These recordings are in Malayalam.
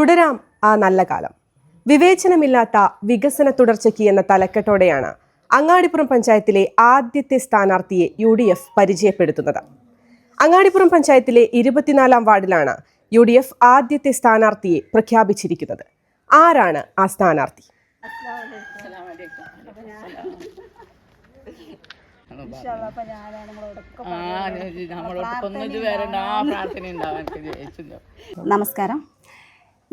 തുടരാം ആ നല്ല കാലം. വിവേചനമില്ലാത്ത വികസന തുടർച്ചയ്ക്ക് എന്ന തലക്കെട്ടോടെയാണ് അങ്ങാടിപ്പുറം പഞ്ചായത്തിലെ ആദ്യത്തെ സ്ഥാനാർത്ഥിയെ യു ഡി എഫ് പരിചയപ്പെടുത്തുന്നത്. അങ്ങാടിപ്പുറം പഞ്ചായത്തിലെ ഇരുപത്തിനാലാം വാർഡിലാണ് യു ഡി എഫ് ആദ്യത്തെ സ്ഥാനാർത്ഥിയെ പ്രഖ്യാപിച്ചിരിക്കുന്നത്. ആരാണ് ആ സ്ഥാനാർത്ഥി? ആ നമ്മളോടൊപ്പം ഇത് വരണ്ട ആ പ്രാർത്ഥന ഉണ്ടാവും എനിക്ക് നമസ്കാരം.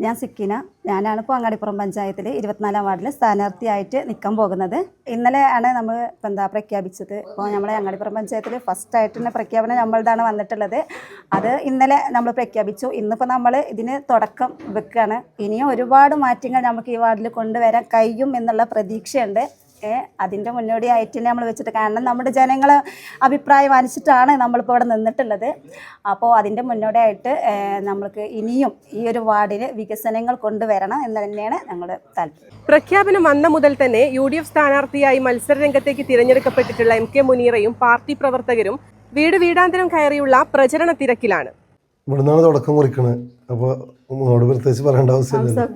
ഞാൻ സിക്കിന. ഞാനാണ് ഇപ്പോൾ അങ്ങാടിപ്പുറം പഞ്ചായത്തിൽ ഇരുപത്തിനാലാം വാർഡിൽ സ്ഥാനാർത്ഥിയായിട്ട് നിൽക്കാൻ പോകുന്നത്. ഇന്നലെ ആണ് നമ്മൾ എന്താ പ്രഖ്യാപിച്ചത്. ഇപ്പോൾ നമ്മളെ അങ്ങാടിപ്പുറം പഞ്ചായത്തിൽ ഫസ്റ്റ് ആയിട്ട് തന്നെ പ്രഖ്യാപനം നമ്മളുടെയാണ് വന്നിട്ടുള്ളത്. അത് ഇന്നലെ നമ്മൾ പ്രഖ്യാപിച്ചു. ഇന്നിപ്പോൾ നമ്മൾ ഇതിന് തുടക്കം വെക്കുകയാണ്. ഇനിയും ഒരുപാട് മാറ്റങ്ങൾ നമുക്ക് ഈ വാർഡിൽ കൊണ്ടുവരാൻ കഴിയും എന്നുള്ള പ്രതീക്ഷയുണ്ട്. അതിന്റെ മുന്നോടിയായിട്ട് തന്നെ നമ്മൾ വെച്ചിട്ട് കാരണം നമ്മുടെ ജനങ്ങൾ അഭിപ്രായം അനുസരിച്ചിട്ടാണ് നമ്മളിപ്പോൾ ഇവിടെ നിന്നിട്ടുള്ളത്. അപ്പോൾ അതിന്റെ മുന്നോടിയായിട്ട് നമ്മൾക്ക് ഇനിയും ഈ ഒരു വാർഡിന് വികസനങ്ങൾ കൊണ്ടുവരണം എന്ന് തന്നെയാണ് ഞങ്ങളുടെ താല്പര്യം. പ്രഖ്യാപനം വന്ന മുതൽ തന്നെ യു ഡി എഫ് സ്ഥാനാർത്ഥിയായി മത്സരരംഗത്തേക്ക് തിരഞ്ഞെടുക്കപ്പെട്ടിട്ടുള്ള എം കെ മുനീറയും പാർട്ടി പ്രവർത്തകരും വീട് വീടാന്തരം കയറിയുള്ള പ്രചരണ തിരക്കിലാണ്. ഇവിടുന്നാണ് തുടക്കം കുറിക്കണത്. അപ്പോൾ പ്രത്യേകിച്ച് പറയേണ്ട ആവശ്യമില്ല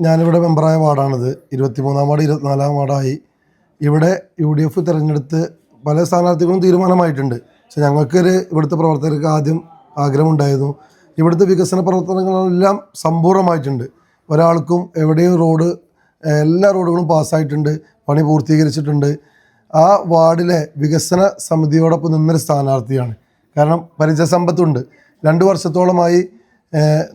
ഞാനിവിടെ മെമ്പറായ വാർഡാണിത്. ഇരുപത്തിമൂന്നാം വാർഡ് ഇരുപത്തിനാലാം വാർഡായി. ഇവിടെ യു ഡി എഫ് തിരഞ്ഞെടുത്ത് പല സ്ഥാനാർത്ഥികളും തീരുമാനമായിട്ടുണ്ട്. പക്ഷെ ഞങ്ങൾക്കൊരു ഇവിടുത്തെ പ്രവർത്തകർക്ക് ആദ്യം ആഗ്രഹമുണ്ടായിരുന്നു. ഇവിടുത്തെ വികസന പ്രവർത്തനങ്ങളെല്ലാം സമ്പൂർണമായിട്ടുണ്ട്. ഒരാൾക്കും എവിടെയും റോഡ് എല്ലാ റോഡുകളും പാസ്സായിട്ടുണ്ട് പണി പൂർത്തീകരിച്ചിട്ടുണ്ട്. ആ വാർഡിലെ വികസന സമിതിയോടൊപ്പം നിന്നൊരു സ്ഥാനാർത്ഥിയാണ്. കാരണം പരിചയസമ്പത്തുണ്ട് രണ്ട് വർഷത്തോളമായി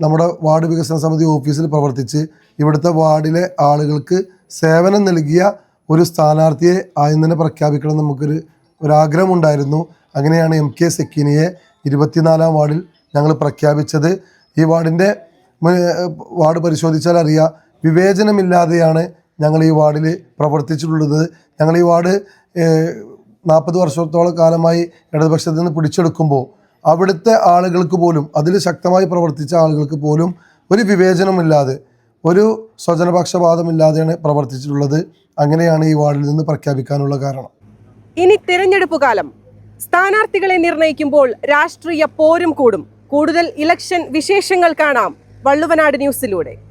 നമ്മുടെ വാർഡ് വികസന സമിതി ഓഫീസിൽ പ്രവർത്തിച്ച് ഇവിടുത്തെ വാർഡിലെ ആളുകൾക്ക് സേവനം നൽകിയ ഒരു സ്ഥാനാർത്ഥിയെ ആദ്യം തന്നെ പ്രഖ്യാപിക്കണം നമുക്കൊരു ഒരാഗ്രഹമുണ്ടായിരുന്നു. അങ്ങനെയാണ് എം കെ സെക്കിനിയെ ഇരുപത്തിനാലാം വാർഡിൽ ഞങ്ങൾ പ്രഖ്യാപിച്ചത്. ഈ വാർഡിന്റെ വാർഡ് പരിശോധിച്ചാൽ അറിയാം വിവേചനമില്ലാതെയാണ് ഞങ്ങൾ ഈ വാർഡിൽ പ്രവർത്തിച്ചിട്ടുള്ളത്. ഞങ്ങൾ ഈ വാർഡ് നാൽപ്പത് വർഷത്തോളം കാലമായി ഇടതുപക്ഷത്തിൽ നിന്ന് പിടിച്ചെടുക്കുമ്പോൾ അവിടുത്തെ ആളുകൾക്ക് പോലും അതിൽ ശക്തമായി പ്രവർത്തിച്ച ആളുകൾക്ക് പോലും ഒരു വിവേചനമില്ലാതെ ഒരു സ്വജനപക്ഷപാതമില്ലാതെയാണ് പ്രവർത്തിച്ചിട്ടുള്ളത്. അങ്ങനെയാണ് ഈ വാർഡിൽ നിന്ന് പ്രഖ്യാപിക്കാനുള്ള കാരണം. ഇനി തിരഞ്ഞെടുപ്പ് കാലം. സ്ഥാനാർത്ഥികളെ നിർണയിക്കുമ്പോൾ രാഷ്ട്രീയ പോരും കൂടും. കൂടുതൽ ഇലക്ഷൻ വിശേഷങ്ങൾ കാണാം. വള്ളുവനാട് ന്യൂസിലൂടെ.